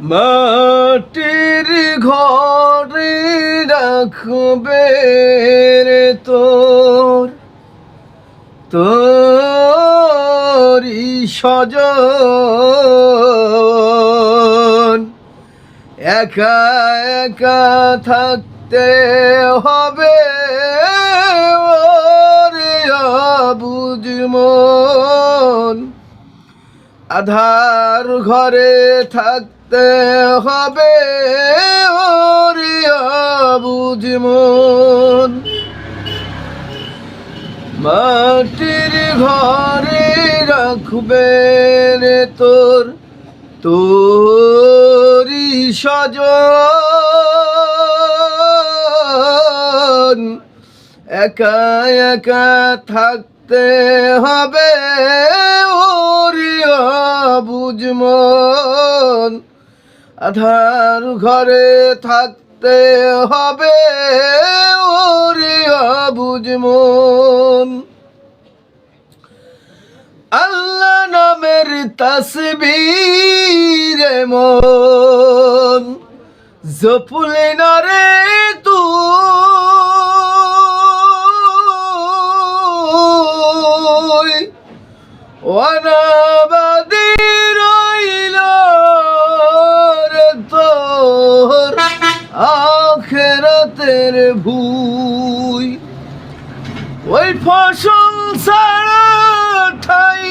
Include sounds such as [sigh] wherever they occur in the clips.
মাটির ঘরে রাখবে রে তোর। তোরি সজন একা একা থাকতে হবে ওরে বুঝ আধার ঘরে থাকতে হবে ওরে বুঝ মন। মাটির ঘরে রাখবে রে তোর তোরি সজন একা একা থাকতে হবে ওরিয়া বুঝমন আধার ঘরে থাকতে হবে ওরিয়া বুঝমন আল্লাহ নামের তসবীর মন। জপুলে না রে তুই অনাবাদি আখেরাতের ভুই। ওই ফসল ছাড়া ঠাই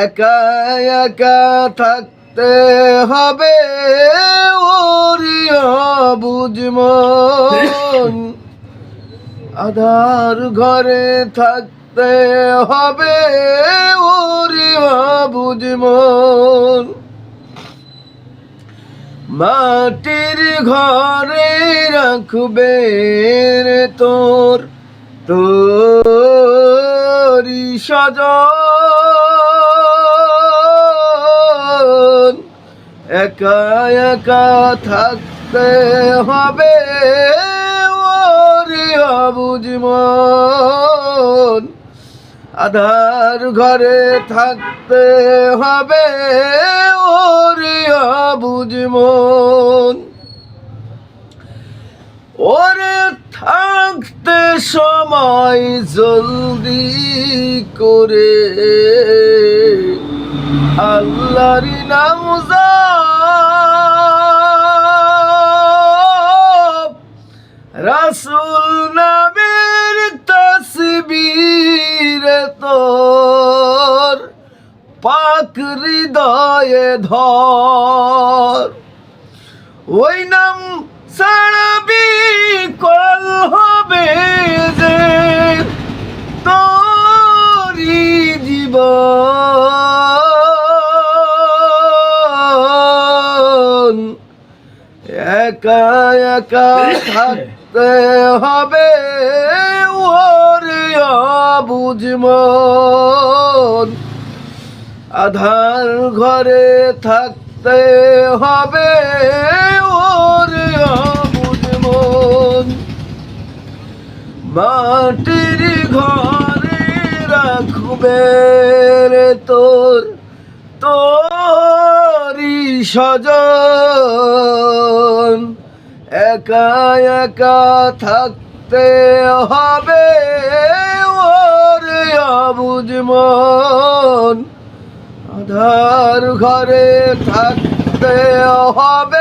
একা একা থাকতে হবে ওরিয়া বুঝমন আধার ঘরে থাকতে হবে ওরিয়া বুঝমন মাটির ঘরে রাখবে তোর তোরি সজন একা একা থাকতে হবে বুঝমন আধার ঘরে থাকতে হবে ওরে বুঝমন ওরে থাকতে সময় জলদি করে। আল্লাহর নাম তোর পাক হৃদয়ে ধর। ওই নাম সাড়াবি কল হবে যে তোরি জীবন। একা একা [laughs] থাকতে হবে ওরে বুঝমন আধার ঘরে থাকতে হবে ওরে বুঝমন মাটির ঘরে রাখবে রে তোর তোরি সজন একা একা থাকতে হবে ওর আধার ঘরে থাকতে হবে